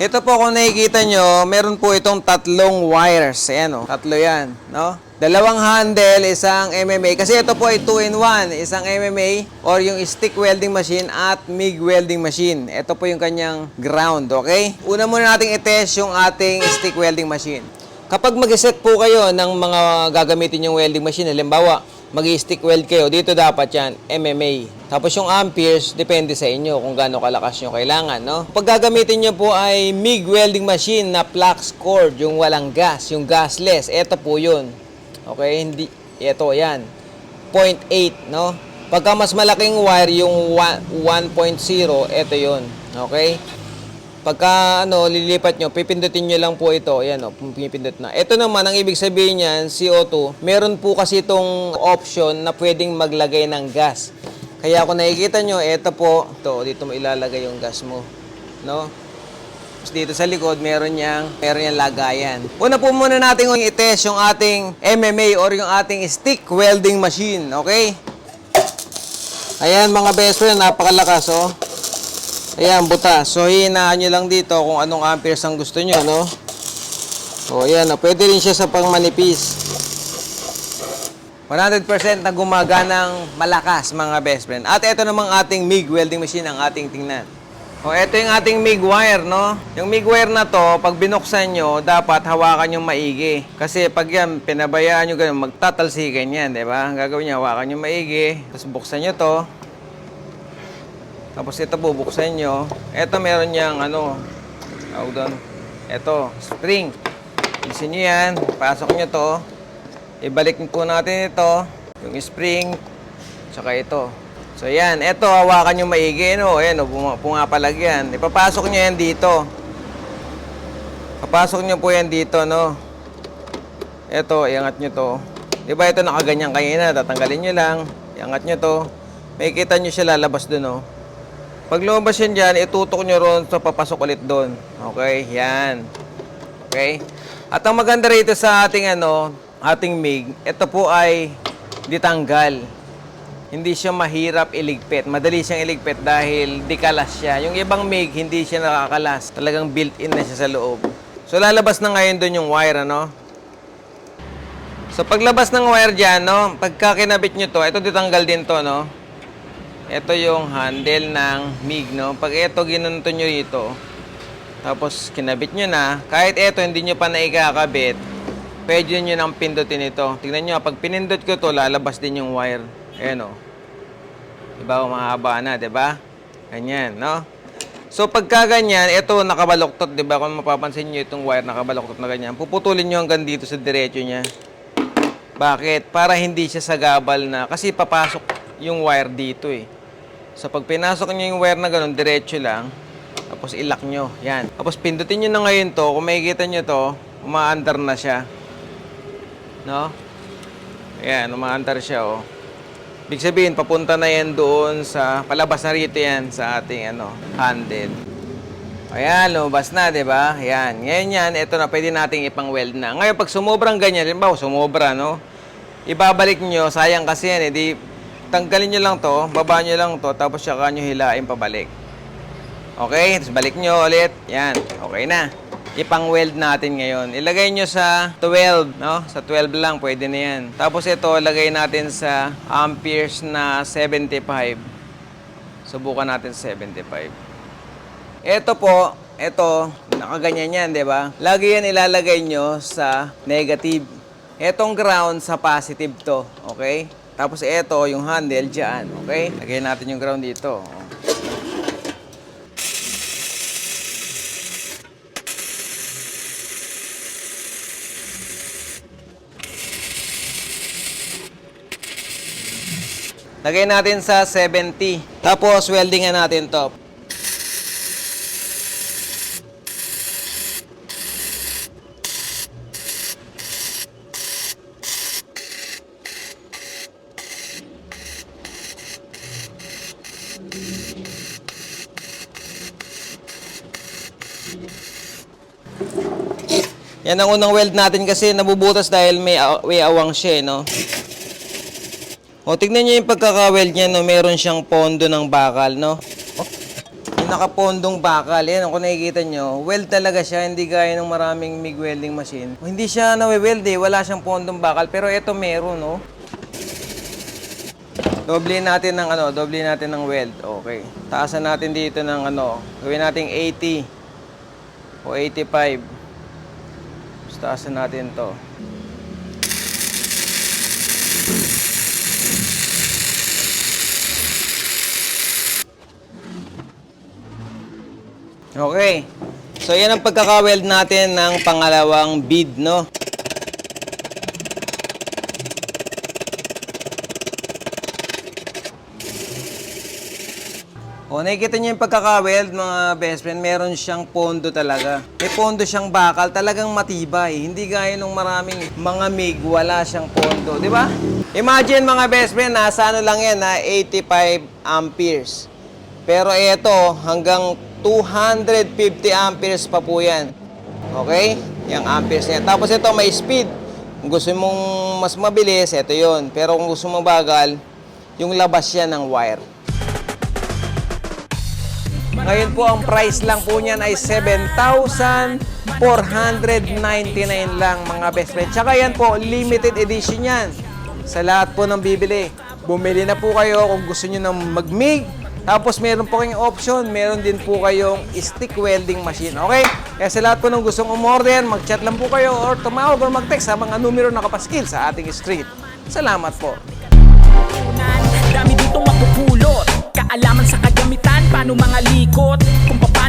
Ito po kung nakikita nyo, meron po itong tatlong wires. Ayan o, tatlo yan. No? Dalawang handle, isang MMA. Kasi ito po ay 2-in-1. Isang MMA or yung stick welding machine at MIG welding machine. Ito po yung kanyang ground, okay? Una muna natin i-test yung ating stick welding machine. Kapag mag-set po kayo ng mga gagamitin yung welding machine, halimbawa, mag-stick weld kayo, dito dapat yan, MMA. Tapos yung amperes, depende sa inyo kung gaano kalakas nyo kailangan, no? Pag gagamitin nyo po ay MIG welding machine na flux cord, yung walang gas, yung gasless, ito po yun. Okay, hindi, ito yan. 0.8, no? Pagka mas malaking wire, yung wa- 1.0, ito yun. Okay? Pagka ano, lilipat nyo, pipindutin nyo lang po ito. Ayan o, pipindot na. Ito naman, ang ibig sabihin niyan, CO2, meron po kasi itong option na pwedeng maglagay ng gas. Kaya kung nakikita nyo, ito po, ito, dito mo ilalagay yung gas mo. No? Tapos dito sa likod, meron niyang, meron niyang lagayan. Una po muna natin yung i-test yung ating MMA or yung ating stick welding machine. Okay? Ayan mga best friend, napakalakas oh. Ayan, buta. So, hinaan nyo lang dito kung anong amperes ang gusto nyo, no? O, ayan. Pwede rin siya sa pang manipis. 100% na gumaganang malakas, mga best friend. At ito namang ating MIG welding machine ang ating tingnan. O, ito yung ating MIG wire, no? Yung MIG wire na to, pag binuksan nyo, dapat hawakan yung maigi. Kasi pag yan, pinabayaan nyo ganun, magtatalsikan yan, di ba? Ang gagawin nyo, hawakan yung maigi, tapos buksan nyo to. Tapos ito bubuksan nyo. Ito meron niyang ano, tawag doon. Ito, spring. Bilisin nyo yan. Pasok nyo to. Ibalik po natin ito. Yung spring. Tsaka ito. So yan. Ito, hawakan nyo maigi. No? Ayan, puma- pumapalag yan. Ipapasok nyo yan dito. Papasok nyo po yan dito, no? Ito, iangat nyo to. Di ba ito nakaganyan kanina? Tatanggalin nyo lang. Iangat nyo to. May kita nyo siya lalabas dun, oh. Pag lumabas yan dyan, itutok nyo ron sa papasok ulit doon. Okay? Yan. Okay? At ang maganda rito sa ating ano, ating MIG, ito po ay ditanggal. Hindi siya mahirap iligpit. Madali siyang iligpit dahil dikalas siya. Yung ibang MIG, hindi siya nakakalas. Talagang built-in na siya sa loob. So lalabas na ngayon doon yung wire, ano? So paglabas ng wire dyan, no? Pagka kinabit nyo to, ito ditanggal din to, no? Ito yung handle ng MIG, no? Pag ito ginunto nyo dito, tapos kinabit nyo na, kahit ito hindi nyo pa naikakabit, pwede nyo nang pindutin ito. Tingnan nyo, pag pinindot ko to, lalabas din yung wire. Ayan, o. Diba, mahaba na, diba? Ganyan, no? So, pagka ganyan, ito nakabaloktot, diba? Kung mapapansin nyo itong wire nakabaloktot na ganyan, puputulin nyo hanggang dito sa diretso niya. Bakit? Para hindi siya sagabal na, kasi papasok yung wire dito eh. So pag pinasok nyo yung wire na ganun, diretso lang. Tapos ilak nyo. Yan. Tapos pindutin nyo na ngayon to. Kung makikita nyo to, umaandar na siya. No? Ayan, umaandar siya oh. Ibig sabihin, papunta na yan doon sa, palabas na rito yan sa ating ano, handle. Ayan, lumabas na, di ba? Ayan. Ngayon yan, ito na, pwede nating ipang-weld na. Ngayon, pag sumobrang ganyan, limbawa, sumobra, no? Ibabalik nyo, sayang kasi yan, eh, tanggalin nyo lang to, baba nyo lang to, tapos saka nyo hilain pabalik. Okay? Tapos balik nyo ulit. Yan. Okay na. Ipang-weld natin ngayon. Ilagay nyo sa 12, no? Sa 12 lang, pwede na yan. Tapos ito, lagay natin sa amperes na 75. Subukan natin sa 75. Ito po, ito, nakaganyan yan, di ba? Lagi yan ilalagay nyo sa negative. Etong ground sa positive to, okay? Tapos ito, yung handle dyan, okay? Lagay natin yung ground dito. Lagay natin sa 70. Tapos, weldingan natin to. Yan ang unang weld natin kasi nabubutas dahil may, may awang siya, eh, no? O, tignan nyo yung pagkaka-weld niya, no? Meron siyang pondo ng bakal, no? Oh, nakapondong bakal. Yan, kung nakikita nyo, weld talaga siya, hindi gaya ng maraming MIG welding machine. Hindi siya nawe-weld eh, wala siyang pondong bakal. Pero ito meron, no? Doble natin ng ano, doble natin ng weld. Okay. Taasan natin dito ng ano, gawin nating 80 o 85. Taasan natin to. Okay. So, yan ang pagkaka-weld natin ng pangalawang bead, no? O, nakikita niyo yung pagkaka-weld, mga best friend, meron siyang pondo talaga. May pondo siyang bakal, talagang matibay. Hindi gaya nung maraming mga MIG, wala siyang pondo, di ba? Imagine mga best friend, nasa ano lang yan, na 85 amperes. Pero ito, hanggang 250 amperes pa po yan. Okay? Yung amperes niya. Tapos ito, may speed. Kung gusto mong mas mabilis, ito yon. Pero kung gusto mong bagal, yung labas yan ng wire. Ngayon po, ang price lang po niyan ay 7,499 lang mga best friend. Tsaka yan po, limited edition yan. Sa lahat po ng bibili. Bumili na po kayo kung gusto niyo ng mag-MIG. Tapos meron po kayong option, meron din po kayong stick welding machine. Okay? Kaya sa lahat po ng gustong umorder, mag-chat lang po kayo or tumawag or mag-text sa mga numero na kapaskil sa ating street. Salamat po. Dami ditong mapupulot Kaalaman sa kagamitan, paano mga likot? Kung